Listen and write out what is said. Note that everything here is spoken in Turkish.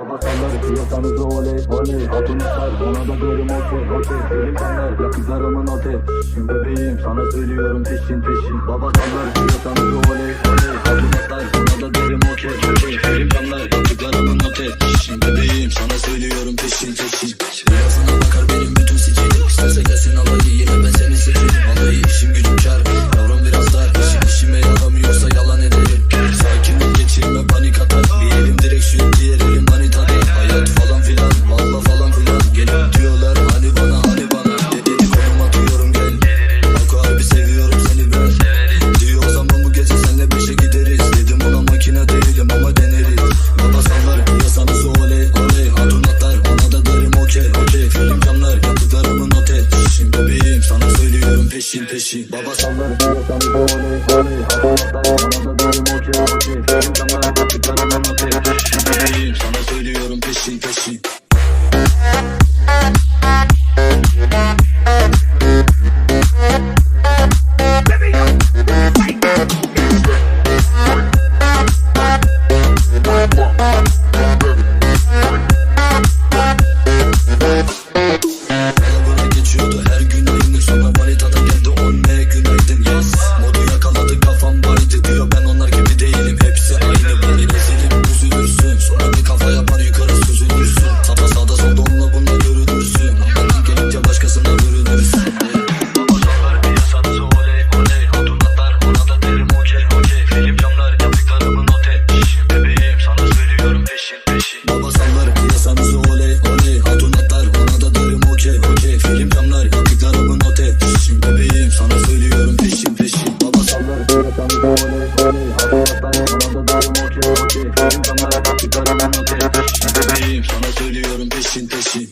Baba sallar piyasanızı oley oley Hatunlar bana da derim okey okey Film kanlar yakıtlarımın otey Şimdi bebeğim sana söylüyorum peşin peşin. Baba sallar piyasanızı oley oley Hatunlar bana da derim okey okey Film kanlar yakıtlarımın otey Şimdi bebeğim sana söylüyorum peşin peşin. Birazına bakar benim bütün sicilim İsterse gelsin alayı sana söylüyorum peşin peşin. Baba Sallar piyasanızı oley oley Hatunlar sallar piyasanızı oley oley atlar ona da derim okey okey. Film camlar yaptıklarımın otel Bebeğim sana söylüyorum peşin peşin Baba sallar piyasanızı oley Hatunlar bana da derim okey okey. Film kanlar yakıtlarımın otey Bebeğim sana söylüyorum peşin peşin